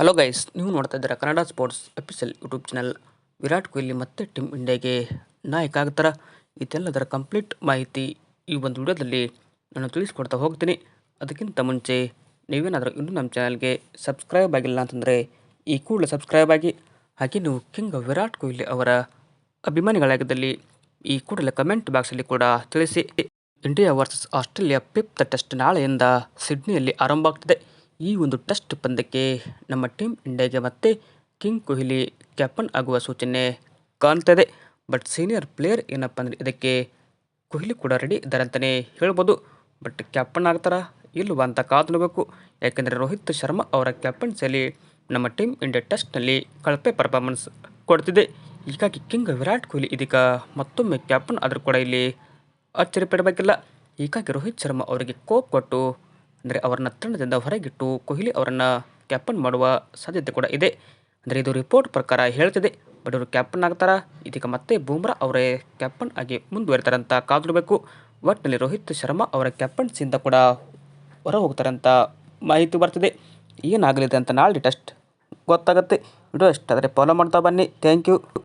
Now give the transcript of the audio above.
Hello guys ನೀವು ನೋಡ್ತಾ ಇದ್ದೀರಾ Kannada sports official YouTube channel Virat Kohli ಮತ್ತೆ ಟೀಮ್ ಇಂಡಿಯಾಗೆ ನಾಯಕ ಆಗ್ತಾರ? ಇದೆಲ್ಲದರ ಕಂಪ್ಲೀಟ್ ಮಾಹಿತಿ ಈ ಒಂದು ವಿಡಿಯೋದಲ್ಲಿ ನಾನು ತಿಳಿಸ್ಕೊಡ್ತಾ ಹೋಗ್ತೀನಿ. ಅದಕ್ಕಿಂತ ಮುಂಚೆ ನೀವೇನಾದರೂ ಇನ್ನೂ ನಮ್ಮ ಚಾನಲ್ಗೆ ಸಬ್ಸ್ಕ್ರೈಬ್ ಆಗಿಲ್ಲ ಅಂತಂದರೆ ಈ ಕೂಡಲೇ ಸಬ್ಸ್ಕ್ರೈಬ್ ಆಗಿ. ಹಾಗೆ ನೀವು ಕಿಂಗ್ ವಿರಾಟ್ ಕೊಹ್ಲಿ ಅವರ ಅಭಿಮಾನಿಗಳಾಗಿದ್ದಲ್ಲಿ ಈ ಕೂಡಲೇ ಕಮೆಂಟ್ ಬಾಕ್ಸಲ್ಲಿ ಕೂಡ ತಿಳಿಸಿ. India versus Australia fifth test ನಾಳೆಯಿಂದ ಸಿಡ್ನಿಯಲ್ಲಿ ಆರಂಭ ಆಗ್ತಿದೆ. ಈ ಒಂದು ಟೆಸ್ಟ್ ಪಂದ್ಯಕ್ಕೆ ನಮ್ಮ ಟೀಮ್ ಇಂಡಿಯಾಗೆ ಮತ್ತೆ ಕಿಂಗ್ ಕೊಹ್ಲಿ ಕ್ಯಾಪ್ಟನ್ ಆಗುವ ಸೂಚನೆ ಕಾಣ್ತಿದೆ. ಬಟ್ ಸೀನಿಯರ್ ಪ್ಲೇಯರ್ ಏನಪ್ಪ ಅಂದರೆ ಇದಕ್ಕೆ ಕೊಹ್ಲಿ ಕೂಡ ರೆಡಿ ಇದ್ದಾರೆ ಅಂತಲೇ ಹೇಳ್ಬೋದು. ಬಟ್ ಕ್ಯಾಪ್ಟನ್ ಆಗ್ತಾರ ಇಲ್ವಾ ಅಂತ ಕಾದು ನೋಡಬೇಕು ಯಾಕೆಂದರೆ ರೋಹಿತ್ ಶರ್ಮಾ ಅವರ ಕ್ಯಾಪ್ಟನ್ಸಿಯಲ್ಲಿ ನಮ್ಮ ಟೀಮ್ ಇಂಡಿಯಾ ಟೆಸ್ಟ್ನಲ್ಲಿ ಕಳಪೆ ಪರ್ಫಾರ್ಮೆನ್ಸ್ ಕೊಡ್ತಿದೆ. ಹೀಗಾಗಿ ಕಿಂಗ್ ವಿರಾಟ್ ಕೊಹ್ಲಿ ಇದೀಗ ಮತ್ತೊಮ್ಮೆ ಕ್ಯಾಪ್ಟನ್ ಆದರೂ ಕೂಡ ಇಲ್ಲಿ ಆಶ್ಚರ್ಯಪಡಬೇಕಿಲ್ಲ ಹೀಗಾಗಿ ರೋಹಿತ್ ಶರ್ಮಾ ಅವರಿಗೆ ಕೋಪ್ ಕೊಟ್ಟು ಅಂದರೆ ಅವರನ್ನ ತಂಡದಿಂದ ಹೊರಗಿಟ್ಟು ಕೊಹ್ಲಿ ಅವರನ್ನು ಕ್ಯಾಪ್ಟನ್ ಮಾಡುವ ಸಾಧ್ಯತೆ ಕೂಡ ಇದೆ. ಅಂದರೆ ಇದು ರಿಪೋರ್ಟ್ ಪ್ರಕಾರ ಹೇಳ್ತಿದೆ. ಬಟ್ ಇವರು ಕ್ಯಾಪ್ಟನ್ ಆಗ್ತಾರಾ? ಇದೀಗ ಮತ್ತೆ ಬೂಮ್ರಾ ಅವರೇ ಕ್ಯಾಪ್ಟನ್ ಆಗಿ ಮುಂದುವರಿತಾರೆ ಅಂತ ಕಾದಿರಬೇಕು ಒಟ್ಟಿನಲ್ಲಿ ರೋಹಿತ್ ಶರ್ಮಾ ಅವರ ಕ್ಯಾಪ್ಟನ್ಸಿಂದ ಕೂಡ ಹೊರ ಹೋಗ್ತಾರೆ ಅಂತ ಮಾಹಿತಿ ಬರ್ತಿದೆ. ಏನಾಗಲಿದೆ ಅಂತ ನಾಳೆ ಟೆಸ್ಟ್ ಗೊತ್ತಾಗುತ್ತೆ. ವಿಡಿಯೋ ಇಷ್ಟ ಆದರೆ ಫಾಲೋ ಮಾಡ್ತಾ ಬನ್ನಿ. Thank you